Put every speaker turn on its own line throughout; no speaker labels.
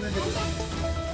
घ्यायच्या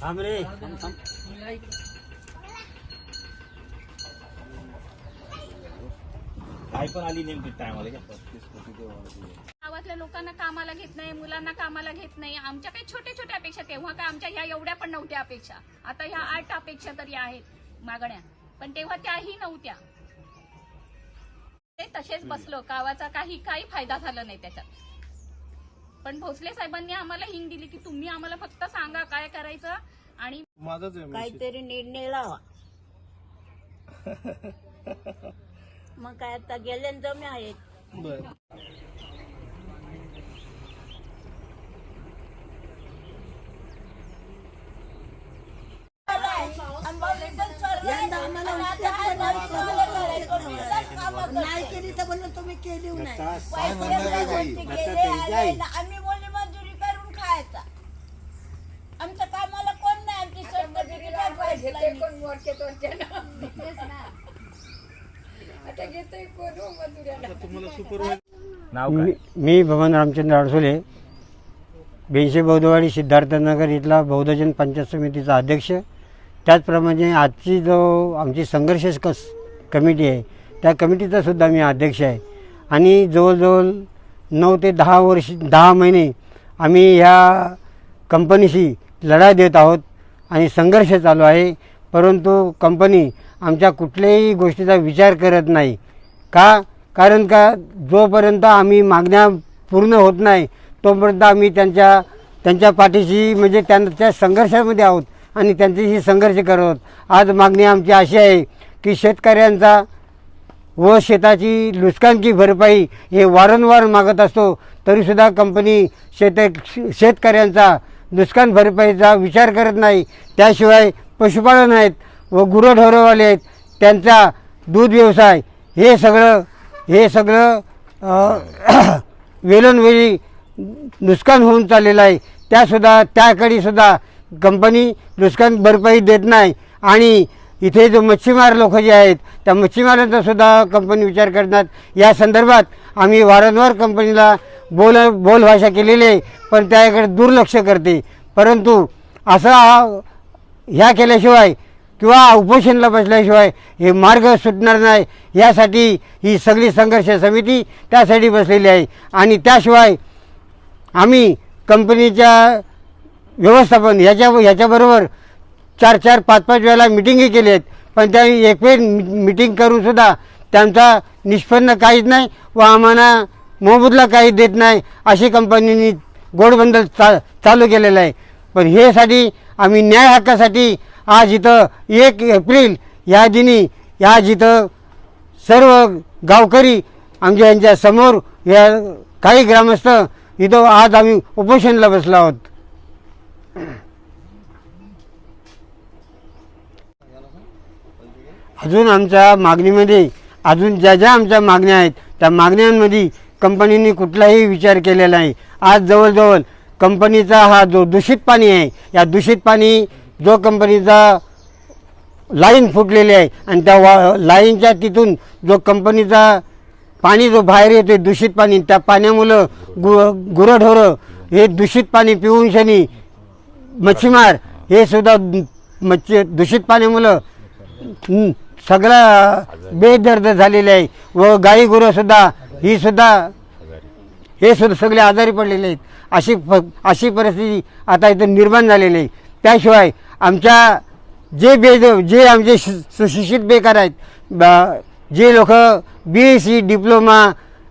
थांब रे.
काय पण आली नेमकी टायमाला
गावातल्या लोकांना कामाला घेत नाही मुलांना कामाला घेत नाही. आमच्या काही छोट्या छोट्या अपेक्षा तेव्हा काय आमच्या ह्या एवढ्या पण नव्हत्या अपेक्षा. आता ह्या आठ अपेक्षा तरी आहेत मागण्या. पण तेव्हा त्याही नव्हत्या. ते तसेच बसलो. गावाचा काही काही फायदा झाला नाही त्याच्यात. पण भोसले साहेबांनी आम्हाला हिंग दिली की तुम्ही आम्हाला फक्त सांगा काय करायचं. आणि
काहीतरी निर्णय लावा मग काय आता गेले न जमे आहेत. नाही. केली तर म्हणून तुम्ही केली नाही. आम्ही करून खायचा आमच्या कामाला कोण नाही आमची पाहिजे
नाव काय?
मी मी भवन रामचंद्र अडसोले बेंशे बौद्धवाडी सिद्धार्थनगर इथला बौद्धजन पंचायत समितीचा अध्यक्ष. त्याचप्रमाणे आजची जो आमची संघर्ष कस कमिटी आहे त्या कमिटीचा सुद्धा मी अध्यक्ष आहे. आणि जवळजवळ नऊ ते दहा वर्ष दहा महिने आम्ही ह्या कंपनीशी लढा देत आहोत. आणि संघर्ष चालू आहे. परंतु कंपनी आमच्या कुठल्याही गोष्टीचा विचार करत नाही. का? कारण का? जोपर्यंत आम्ही मागण्या पूर्ण होत नाही तोपर्यंत आम्ही त्यांच्या त्यांच्या पाठीशी म्हणजे त्यांच्या संघर्षामध्ये आहोत आणि त्यांच्याशी संघर्ष करत आज मागणी आमची अशी आहे की शेतकऱ्यांचा व शेताची नुकसानची भरपाई हे वारंवार मागत असतो तरीसुद्धा कंपनी शेत शेतकऱ्यांचा नुकसान भरपाईचा विचार करत नाही. त्याशिवाय पशुपालन आहेत व गुरंढोरंवाले आहेत. त्यांचा दूध व्यवसाय हे सगळं हे सगळं वेलोनवेळी नुकसान होऊन चाललेलं आहे. त्यासुद्धा त्याकडे सुद्धा कंपनी नुकसान भरपाई देत नाही. आणि इथे जो मच्छीमार लोक जे आहेत त्या मच्छीमारांचासुद्धा कंपनी विचार करतात. या संदर्भात आम्ही वारंवार कंपनीला बोल बोलभाषा केलेली आहे पण त्याकडे दुर्लक्ष करते. परंतु असा ह्या केल्याशिवाय किंवा उपोषणला बसल्याशिवाय हे मार्ग सुटणार नाही. यासाठी ही सगळी संघर्ष समिती त्यासाठी बसलेली आहे. आणि त्याशिवाय आम्ही कंपनीच्या व्यवस्थापन ह्याच्या ह्याच्याबरोबर चार चार पाच पाच वेळेला मिटिंगही केली आहेत. पण त्या एक वेळ मिटिंग करूनसुद्धा त्यांचा निष्पन्न काहीच नाही व आम्हाला मोबदला काही देत नाही अशी कंपनीनी गोडबंदल चा चालू केलेलं आहे. पण हेसाठी आम्ही न्याय हक्कासाठी आज इथं एक एप्रिल या दिनी या जिथं सर्व गावकरी आमच्या यांच्या समोर या काही ग्रामस्थ इथं आज आम्ही उपोषणला बसलो आहोत. अजून आमच्या मागणीमध्ये अजून ज्या ज्या आमच्या मागण्या आहेत त्या मागण्यांमध्ये कंपनीने कुठलाही विचार केलेला नाही. आज जवळजवळ कंपनीचा हा जो दूषित पाणी आहे या दूषित पाणी जो कंपनीचा लाईन फुटलेली आहे आणि त्या वा लाईनच्या तिथून जो कंपनीचा पाणी जो बाहेर येतो दूषित पाणी त्या पाण्यामुळं गु गुरंढोरं हे दूषित पाणी पिऊन शनी मच्छीमार हे सुद्धा मच्छी दूषित पाण्यामुळं सगळा बेदर्द झालेले आहे. व गाई गुरंसुद्धा ही सुद्धा हे सुद्धा सगळे आजारी पडलेले आहेत. अशी अशी परिस्थिती आता इथं निर्माण झालेली आहे. त्याशिवाय आमच्या जे बेद जे आमचे शि- सुशिक्षित बेकार आहेत ब- जे लोक बी एस सी डिप्लोमा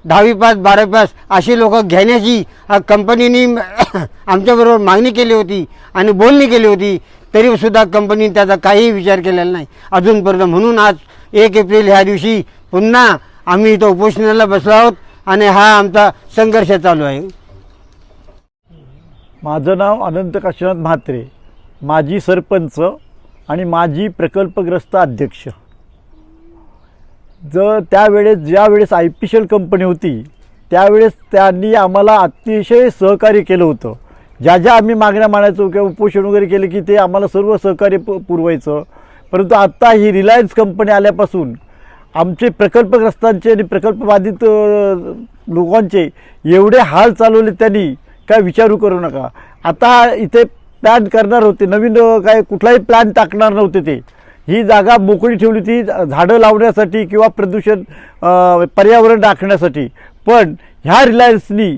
दहावी पास बारावी पास अशी लोक घेण्याची कंपनीने आमच्याबरोबर मागणी केली होती आणि बोलणी केली होती तरीसुद्धा कंपनीने त्याचा काहीही विचार केलेला नाही. अजूनपर्यंत म्हणून आज एक एप्रिल ह्या दिवशी पुन्हा आम्ही इथं उपोषणाला बसलो आहोत आणि हा आमचा संघर्ष चालू आहे.
माझं नाव अनंत काशीनाथ म्हात्रे. माजी सरपंच आणि माजी प्रकल्पग्रस्त अध्यक्ष. जर त्यावेळेस ज्यावेळेस आय पी एल कंपनी होती त्यावेळेस त्यांनी आम्हाला अतिशय सहकार्य केलं होतं. ज्या ज्या आम्ही मागण्या मानायचो किंवा उपोषण वगैरे केले की ते आम्हाला सर्व सहकार्य प पुरवायचं. परंतु आत्ता ही रिलायन्स कंपनी आल्यापासून आमचे प्रकल्पग्रस्तांचे आणि प्रकल्पबाधित लोकांचे एवढे हाल चालवले त्यांनी काय विचारू करू नका. आता इथे प्लॅन करणार होते नवीन काय कुठलाही प्लॅन टाकणार नव्हते ते. ही जागा मोकळी ठेवली ती झाडं लावण्यासाठी किंवा प्रदूषण पर्यावरण राखण्यासाठी. पण ह्या रिलायन्सनी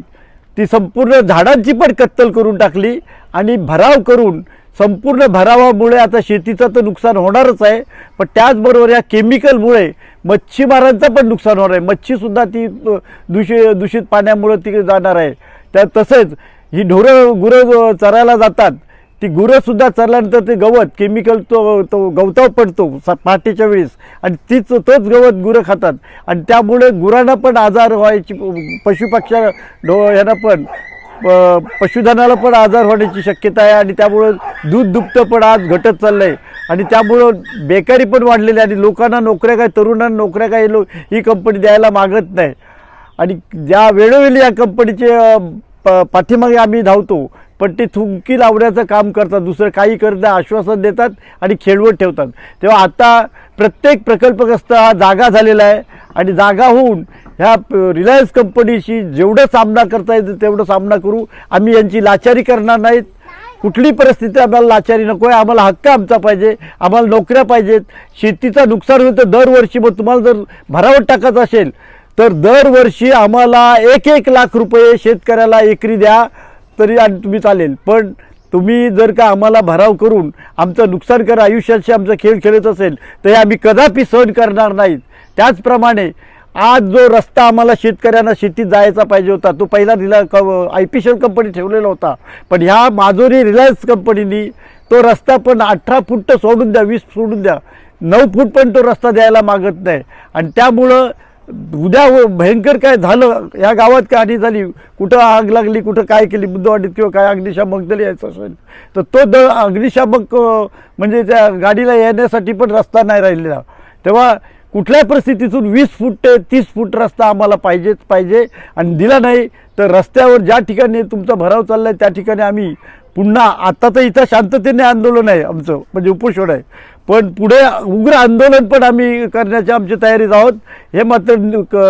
ती संपूर्ण झाडांची पण कत्तल करून टाकली आणि भराव करून संपूर्ण भरावामुळे आता शेतीचं तर नुकसान होणारच आहे पण त्याचबरोबर या केमिकलमुळे मच्छीमारांचं पण नुकसान होणार आहे. मच्छीसुद्धा ती दूषित दूषित पाण्यामुळे ती जाणार आहे. त्या तसेच ही ढोरं गुरं चरायला जातात ती गुरंसुद्धा चरल्यानंतर ते गवत केमिकल तो तो गवताव पडतो स- पहाटेच्या वेळेस. आणि तीच तोच गवत गुरं खातात. आणि त्यामुळे गुरांना पण आजार व्हायची पशुपक्षा ढो ह्यांना पण. प- पशुधनाला पण आजार होण्याची शक्यता आहे आणि त्यामुळं दूध दुभतं पण आज घटत चाललं आहे आणि त्यामुळं बेकारी पण वाढलेली आहे आणि लोकांना नोकऱ्या काय तरुणांना नोकऱ्या काय लो ही कंपनी द्यायला मागत नाही. आणि ज्या वेळोवेळी या कंपनीचे प- पाठीमागे आम्ही धावतो पण ते थुंकी लावण्याचं काम करतात दुसरं काही करत आश्वासन देतात आणि खेळवत ठेवतात. तेव्हा आता प्रत्येक प्रकल्पग्रस्त हा जागा झालेला आहे आणि जागा होऊन ह्या रिलायन्स कंपनीशी जेवढं सामना करता येतं तेवढं सामना करू. आम्ही यांची लाचारी करणार नाहीत. कुठली परिस्थिती आम्हाला लाचारी नको आहे. आम्हाला हक्क आमचा पाहिजे. आम्हाला नोकऱ्या पाहिजेत. शेतीचं नुकसान होतं दरवर्षी मग तुम्हाला जर भरावट टाकायचं असेल तर दरवर्षी आम्हाला एक एक लाख रुपये शेतकऱ्याला एकरी द्या तरी आणि तुम्ही चालेल. पण तुम्ही जर का आम्हाला भराव करून आमचं नुकसान करा आयुष्याशी आमचा खेळ खेळत असेल तर हे आम्ही कदापि सहन करणार नाहीत. त्याचप्रमाणे आज जो रस्ता आम्हाला शेतकऱ्यांना शेतीत जायचा पाहिजे होता तो पहिला रिला क आय पी शेल कंपनी ठेवलेला होता. पण ह्या माजोरी रिलायन्स कंपनीनी तो रस्ता पण अठरा फूट सोडून द्या वीस सोडून द्या. नऊ फूट पण तो रस्ता द्यायला मागत नाही. आणि त्यामुळं उद्या व- भयंकर काय झालं या गावात काय हानी झाली कुठं आग लागली कुठं काय केली बुद्धवाडीत किंवा काय अग्निशामक दल यायचं असेल तर तो द अग्निशामक म्हणजे त्या गाडीला येण्यासाठी पण रस्ता नाही राहिलेला. तेव्हा कुठल्याही परिस्थितीतून वीस फूट ते तीस फूट रस्ता आम्हाला पाहिजेच पाहिजे आणि दिला नाही तर रस्त्यावर ज्या ठिकाणी तुमचा भराव चालला आहे त्या ठिकाणी आम्ही पुन्हा आता तर इथं शांततेने आंदोलन आहे आमचं म्हणजे उपोषण आहे. पण पुढे उग्र आंदोलन पण आम्ही करण्याच्या आमची तयारीत आहोत. हे मात्र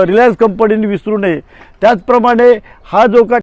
रिलायन्स कंपनीने विसरू नये. त्याचप्रमाणे हा जो का